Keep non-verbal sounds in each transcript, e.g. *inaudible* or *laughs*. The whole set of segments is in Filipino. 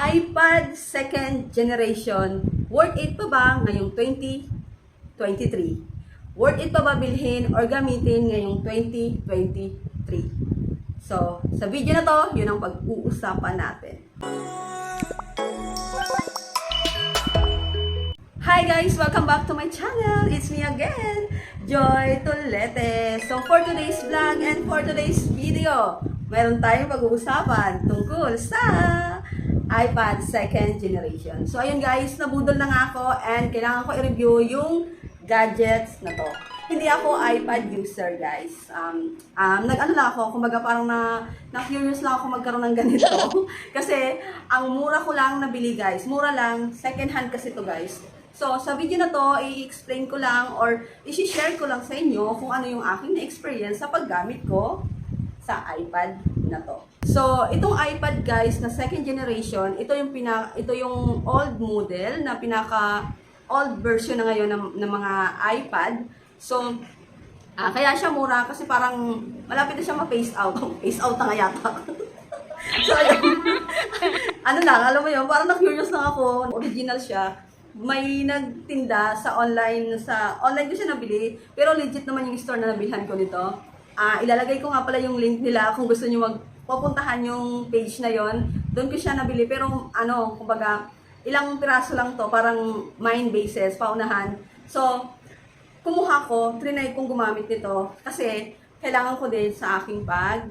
iPad second generation, worth it pa ba ngayong 2023? Worth it pa ba bilhin or gamitin ngayong 2023? So, sa video na to, yun ang pag-uusapan natin. Hi guys! Welcome back to my channel! It's me again, Joy Tolete. So for today's vlog and for today's video, meron tayong pag-uusapan tungkol sa iPad second generation. So ayun guys, nabudol na nga ako and kailangan ko i-review yung gadgets na to. Hindi ako iPad user guys. Um, um, nag-ano lang ako, kumbaga parang na, na-curious lang ako magkaroon ng ganito. *laughs* kasi ang mura ko lang nabili guys, mura lang, second hand kasi to guys. So, sa video na to, i-explain ko lang or i-share ko lang sa inyo kung ano yung aking na-experience sa paggamit ko sa iPad na to. So, itong iPad guys na second generation, ito yung pina ito yung old model na pinaka old version na ngayon ng, ng mga iPad. So, ah, kaya siya mura kasi parang malapit na siya ma-phase out. *laughs* phase out na nga yata. *laughs* so, *laughs* ano lang, alam mo yun, parang na-curious lang ako. Original siya may nagtinda sa online sa online ko siya nabili pero legit naman yung store na nabilhan ko nito ah ilalagay ko nga pala yung link nila kung gusto niyo mag pupuntahan yung page na yon doon ko siya nabili pero ano kumbaga ilang piraso lang to parang mind basis paunahan so kumuha ko trinay kong gumamit nito kasi kailangan ko din sa aking pag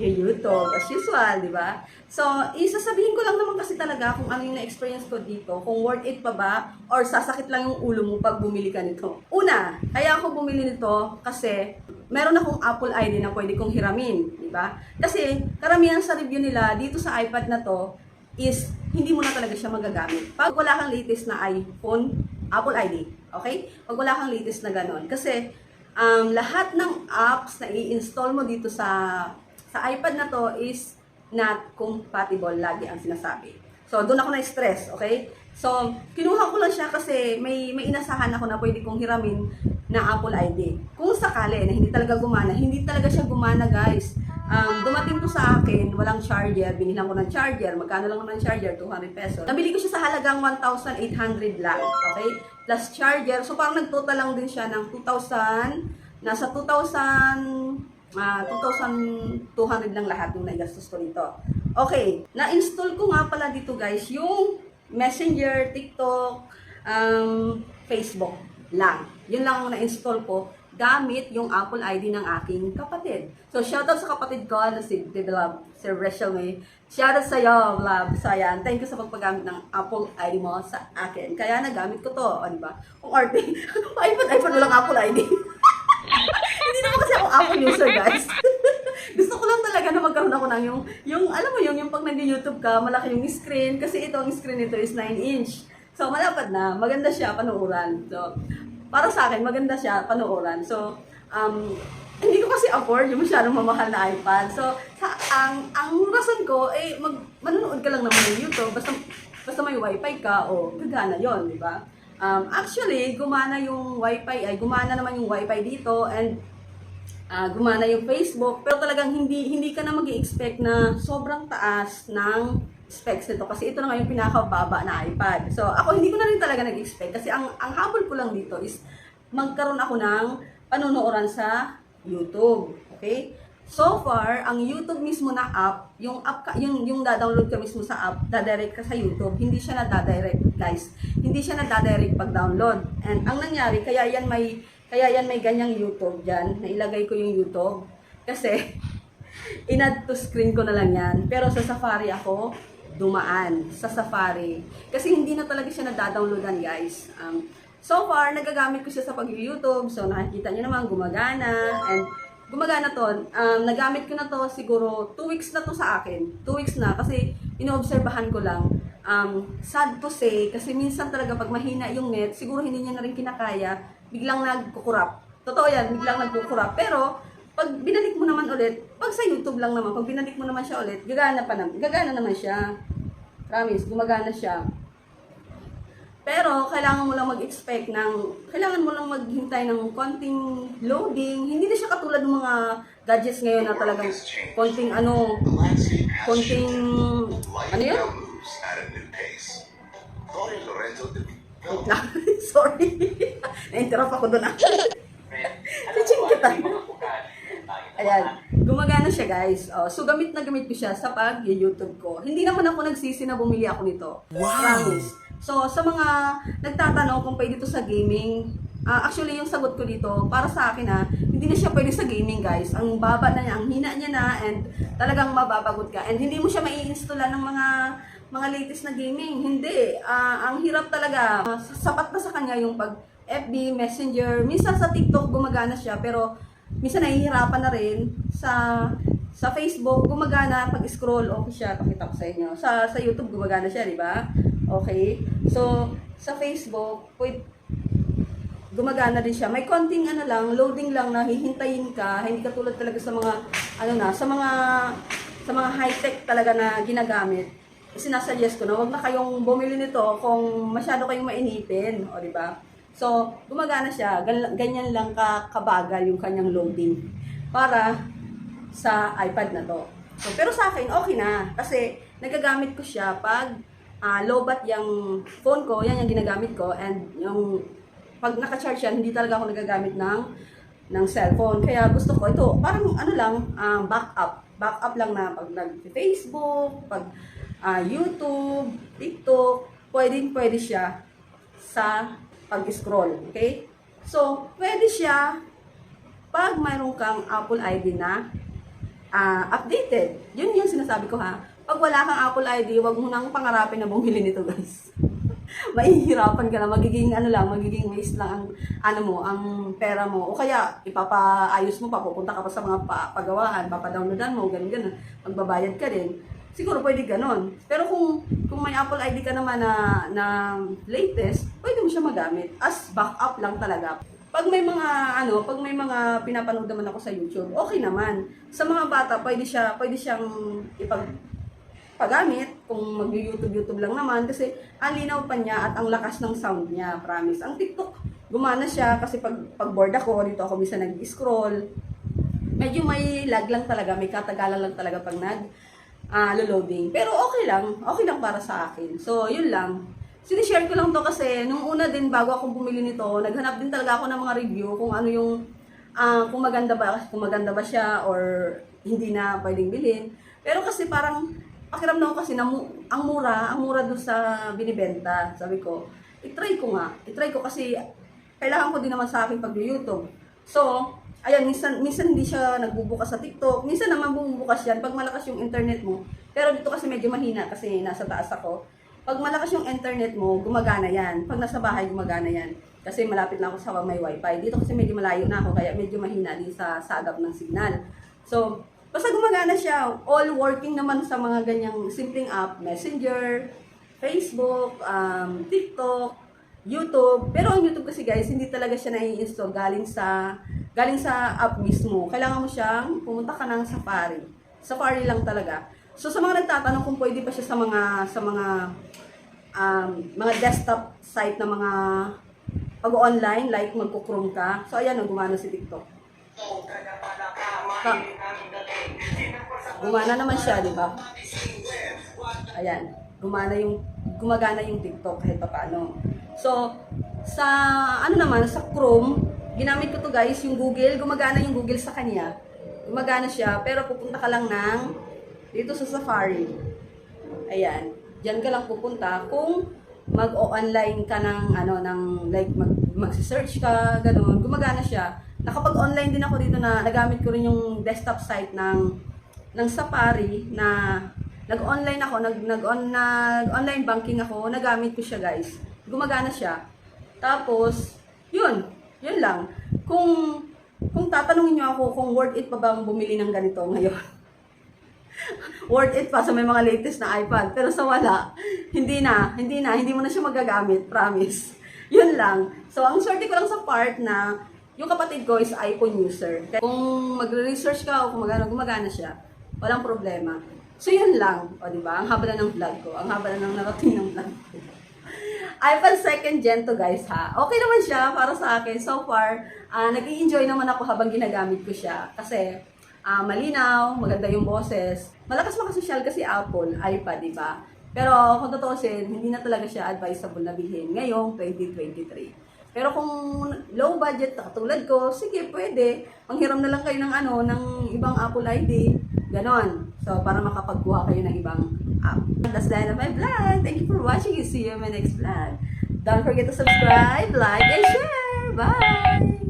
YouTube, as usual, di ba? So, isasabihin ko lang naman kasi talaga kung ano yung na-experience ko dito, kung worth it pa ba, or sasakit lang yung ulo mo pag bumili ka nito. Una, kaya ako bumili nito kasi meron akong Apple ID na pwede kong hiramin, di ba? Kasi karamihan sa review nila dito sa iPad na to is hindi mo na talaga siya magagamit. Pag wala kang latest na iPhone, Apple ID, okay? Pag wala kang latest na ganon. Kasi um, lahat ng apps na i-install mo dito sa sa iPad na to is not compatible lagi ang sinasabi. So, doon ako na-stress, okay? So, kinuha ko lang siya kasi may may inasahan ako na pwede kong hiramin na Apple ID. Kung sakali na hindi talaga gumana, hindi talaga siya gumana, guys. Um, dumating po sa akin, walang charger, binilang ko ng charger, magkano lang naman charger, 200 pesos. Nabili ko siya sa halagang 1,800 lang, okay? Plus charger, so parang nagtotal lang din siya ng 2,000, nasa 2,000 Ah, 2,200 lang lahat yung naigastos ko dito. Okay, na-install ko nga pala dito guys yung Messenger, TikTok, um, Facebook lang. Yun lang ang na-install ko gamit yung Apple ID ng aking kapatid. So, shoutout sa kapatid ko na si Develop, si Rachel May. Shoutout sa iyo, love. So, ayan. Thank you sa pagpagamit ng Apple ID mo sa akin. Kaya nagamit ko to, o, di ba? Kung arte, *laughs* iPhone, iPhone, walang Apple ID. *laughs* Hindi naman kasi ako Apple user, guys. *laughs* Gusto ko lang talaga na magkaroon ako ng yung, yung, alam mo yung, yung pag nag-YouTube ka, malaki yung screen. Kasi ito, ang screen nito is 9 inch. So, malapad na. Maganda siya, panuuran. So, para sa akin, maganda siya, panuuran. So, um, hindi ko kasi afford yung masyadong mamahal na iPad. So, sa, ang, ang rason ko, eh, mag, manonood ka lang naman ng YouTube. Basta, basta may wifi ka, o gagana yon di ba? Um, actually, gumana yung wifi, ay gumana naman yung wifi dito, and ah, gumana yung Facebook, pero talagang hindi hindi ka na mag expect na sobrang taas ng specs nito kasi ito na nga yung pinakababa na iPad. So, ako hindi ko na rin talaga nag-expect kasi ang ang habol ko lang dito is magkaroon ako ng panunuoran sa YouTube. Okay? So far, ang YouTube mismo na app, yung app ka, yung yung da-download ka mismo sa app, dadirect ka sa YouTube, hindi siya na-direct, guys. Hindi siya na-direct pag download. And ang nangyari, kaya yan may kaya yan may ganyang YouTube diyan, nailagay ko yung YouTube kasi *laughs* in-add to screen ko na lang yan. Pero sa Safari ako dumaan sa Safari. Kasi hindi na talaga siya nadadownloadan, guys. Um, so far, nagagamit ko siya sa pag-YouTube. So, nakikita niyo naman, gumagana. And gumagana to. Um, nagamit ko na to siguro 2 weeks na to sa akin. 2 weeks na kasi inoobserbahan ko lang. Um, sad to say, kasi minsan talaga pag mahina yung net, siguro hindi niya na rin kinakaya, biglang nagkukurap. Totoo yan, biglang nagkukurap. Pero, pag binalik mo naman ulit, pag sa YouTube lang naman, pag binalik mo naman siya ulit, gagana pa naman. Gagana naman siya. Promise, gumagana siya. Pero, kailangan mo lang mag-expect ng, kailangan mo lang maghintay ng konting loading. Hindi na siya katulad ng mga gadgets ngayon na talagang konting ano, konting, ano yun? Wait lang. *laughs* Sorry. *laughs* Na-interrupt ako doon ah. *laughs* Teaching kita. Ayan. Gumagana siya guys. Oh, so gamit na gamit ko siya sa pag-YouTube ko. Hindi naman ako nagsisi na bumili ako nito. Promise. So sa mga nagtatanong kung pwede ito sa gaming, ah, actually yung sagot ko dito, para sa akin ah, hindi na siya pwede sa gaming guys. Ang baba na niya, ang hina niya na, and talagang mababagot ka. And hindi mo siya mai-installan ng mga mga latest na gaming. Hindi. Ah, ang hirap talaga. Ah, sapat na sa kanya yung pag FB, Messenger. Minsan sa TikTok gumagana siya, pero minsan nahihirapan na rin sa sa Facebook gumagana pag scroll. Okay siya pakita ko sa inyo. Sa sa YouTube gumagana siya di ba? Okay. So sa Facebook pwede gumagana din siya. May konting ano lang loading lang na hihintayin ka. Hindi katulad talaga sa mga ano na sa mga sa mga high tech talaga na ginagamit. Sinasuggest ko na wag na kayong bumili nito kung masyado kayong mainipin. O di ba So, gumagana siya. Gan- Ganyan lang ka kabagal yung kanyang loading para sa iPad na to. So, pero sa akin, okay na. Kasi, nagagamit ko siya pag ah, lowbat yung phone ko, yan yung ginagamit ko. And yung, pag naka-charge yan, hindi talaga ako nagagamit ng ng cellphone. Kaya gusto ko ito, parang ano lang, ah, backup. Backup lang na pag nag-Facebook, pag ah, YouTube, TikTok, pwedeng pwede siya sa pag-scroll. Okay? So, pwede siya pag mayroon kang Apple ID na ah, updated. Yun yung sinasabi ko ha. Pag wala kang Apple ID, wag mo nang pangarapin na bumili nito *laughs* guys. Mahihirapan ka na, magiging ano lang, magiging waste lang ang ano mo, ang pera mo. O kaya ipapaayos mo pa, pupunta ka pa sa mga pa, pagawaan, papadownloadan mo, ganun ganun. Magbabayad ka din. Siguro pwede ganon. Pero kung kung may Apple ID ka naman na na latest, pwede mo siya magamit as backup lang talaga. Pag may mga ano, pag may mga pinapanood naman ako sa YouTube, okay naman. Sa mga bata, pwede siya, pwede siyang ipag paggamit kung mag-YouTube YouTube lang naman kasi ang linaw pa niya at ang lakas ng sound niya, promise. Ang TikTok, gumana siya kasi pag pag bored ako, dito ako minsan nag-scroll. Medyo may lag lang talaga, may katagalan lang talaga pag nag ah loading. Pero okay lang, okay lang para sa akin. So, yun lang. Sinishare ko lang to kasi nung una din bago ako bumili nito, naghanap din talaga ako ng mga review kung ano yung ah kung maganda ba kung maganda ba siya or hindi na pwedeng bilhin. Pero kasi parang pakiramdam ko kasi na ang mura, ang mura doon sa binibenta. Sabi ko, i-try ko nga. I-try ko kasi kailangan ko din naman sa akin pag YouTube. So, ayan, minsan, minsan hindi siya nagbubukas sa TikTok. Minsan naman bumubukas yan pag malakas yung internet mo. Pero dito kasi medyo mahina kasi nasa taas ako. Pag malakas yung internet mo, gumagana yan. Pag nasa bahay, gumagana yan. Kasi malapit lang ako sa may wifi. Dito kasi medyo malayo na ako, kaya medyo mahina din sa sagap ng signal. So, basta gumagana siya. All working naman sa mga ganyang simpleng app. Messenger, Facebook, um, TikTok, YouTube. Pero ang YouTube kasi guys, hindi talaga siya nai-install galing sa galing sa app mismo. Kailangan mo siyang pumunta ka ng Safari. Safari lang talaga. So sa mga nagtatanong kung pwede pa siya sa mga sa mga um, mga desktop site na mga pag-online like magko-chrome ka. So ayan, gumana si TikTok. Ha. Gumana naman siya, di ba? Ayan, gumana yung gumagana yung TikTok kahit paano. So, sa ano naman, sa Chrome, ginamit ko to guys, yung Google, gumagana yung Google sa kanya. Gumagana siya, pero pupunta ka lang ng dito sa Safari. Ayan, diyan ka lang pupunta kung mag-online ka ng ano ng like mag magsi-search ka, ganun. Gumagana siya. Nakapag-online din ako dito na nagamit ko rin yung desktop site ng ng Safari na nag-online ako, nag nag on nag online banking ako, nagamit ko siya, guys. Gumagana siya. Tapos, yun, yun lang. Kung kung tatanungin niyo ako kung worth it pa ba ang bumili ng ganito ngayon. *laughs* worth it pa sa may mga latest na iPad. Pero sa wala, hindi na, hindi na, hindi mo na siya magagamit, promise. *laughs* Yun lang. So, ang swerte ko lang sa part na yung kapatid ko is iPhone user. Kung magre-research ka o kung magana, gumagana siya, walang problema. So, yun lang. O, di ba? Ang haba na ng vlog ko. Ang haba na ng narating ng vlog ko. iPhone second gen to guys ha. Okay naman siya para sa akin. So far, ah nag enjoy naman ako habang ginagamit ko siya. Kasi ah, malinaw, maganda yung boses. Malakas makasosyal kasi Apple, iPad, di ba? Pero kung tutuusin, hindi na talaga siya advisable na bilhin ngayong 2023. Pero kung low budget, katulad ko, sige, pwede. Manghiram na lang kayo ng ano, ng ibang Apple ID. Ganon. So, para makapagkuha kayo ng ibang app. That's the end of my vlog. Thank you for watching. See you in my next vlog. Don't forget to subscribe, like, and share. Bye!